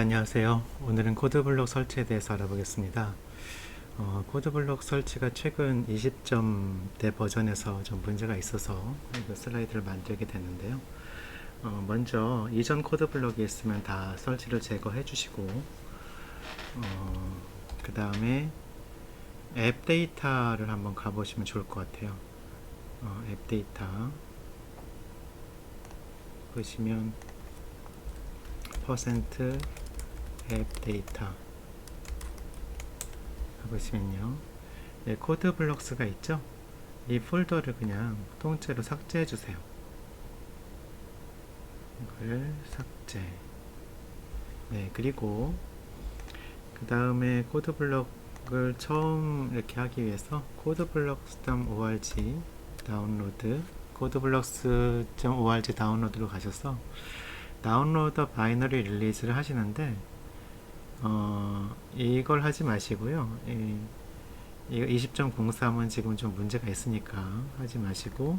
안녕하세요. 오늘은 코드블록 설치에 대해서 알아보겠습니다. 어, 코드블록 설치가 최근 20점대 버전에서 좀 문제가 있어서 슬라이드를 만들게 됐는데요. 어, 먼저 이전 코드블록이 있으면 다 설치를 제거해 주시고 어, 그 다음에 앱 데이터를 한번 가보시면 좋을 것 같아요. 어, 앱 데이터 보시면 퍼센트 앱 데이터 보시면요. 네, 코드 블록스가 있죠? 이 폴더를 그냥 통째로 삭제해 주세요. 이걸 삭제. 네 그리고 그 다음에 코드 블록을 처음 이렇게 하기 위해서 codeblocks.org 다운로드 codeblocks.org 다운로드로 가셔서 다운로드 바이너리 릴리즈를 하시는데 어, 이걸 하지 마시고요. 이, 이거 20.03은 지금 좀 문제가 있으니까 하지 마시고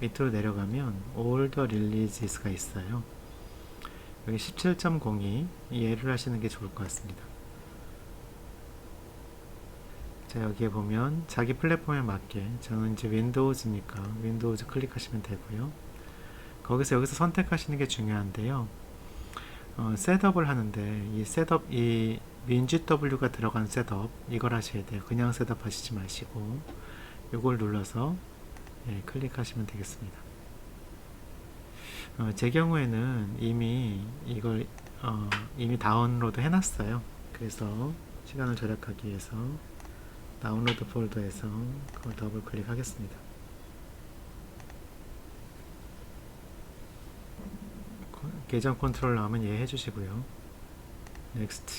밑으로 내려가면 the releases가 있어요. 여기 17.02 얘를 하시는 게 좋을 것 같습니다. 자 여기에 보면 자기 플랫폼에 맞게 저는 이제 윈도우즈니까 윈도우즈 클릭하시면 되고요. 거기서 여기서 선택하시는 게 중요한데요. 어, 셋업을 하는데 이 셋업 이 WinGW가 들어간 셋업 이걸 하셔야 돼요. 그냥 셋업 하시지 마시고 이걸 눌러서 예, 클릭하시면 되겠습니다. 어, 제 경우에는 이미 이걸 어, 이미 다운로드 해놨어요. 그래서 시간을 절약하기 위해서 다운로드 폴더에서 그걸 더블 클릭하겠습니다. 계정 컨트롤 나오면 예 해주시고요. Next,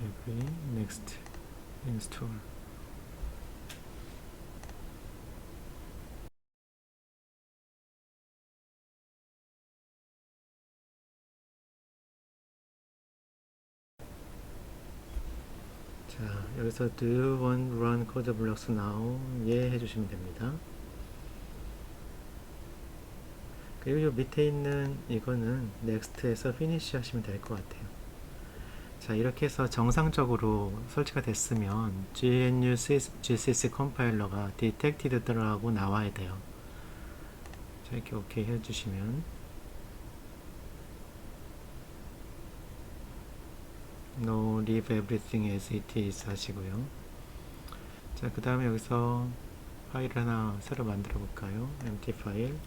every, next, install. 자, 여기서 do you want run code blocks now? 예 해주시면 됩니다. 요 밑에 있는 이거는 넥스트에서 피니시 하시면 될 것 같아요. 자 이렇게 해서 정상적으로 설치가 됐으면 GNU GCC 컴파일러가 detected라고 나와야 돼요. 자 이렇게 오케이 해주시면 no leave everything as it is 하시고요. 자 그 다음에 여기서 파일 하나 새로 만들어 볼까요? empty 파일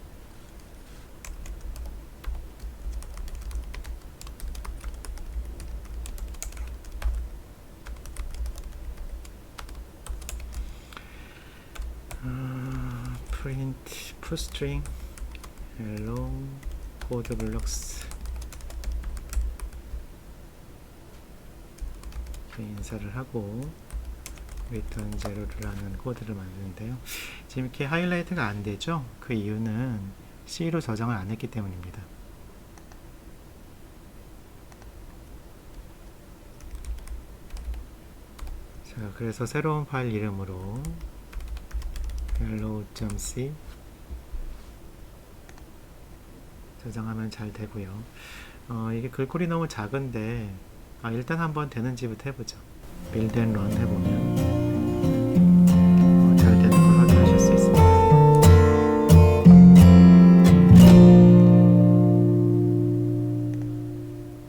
아, toString hello code blocks 이렇게 인사를 하고 zero를 하는 코드를 만드는데요. 지금 이렇게 하이라이트가 안 되죠? 그 이유는 C로 저장을 안 했기 때문입니다. 자, 그래서 새로운 파일 이름으로 hello.c 저장하면 잘 되고요. 어, 이게 글꼴이 너무 작은데 아, 일단 한번 되는지부터 해보죠. build and run 해보면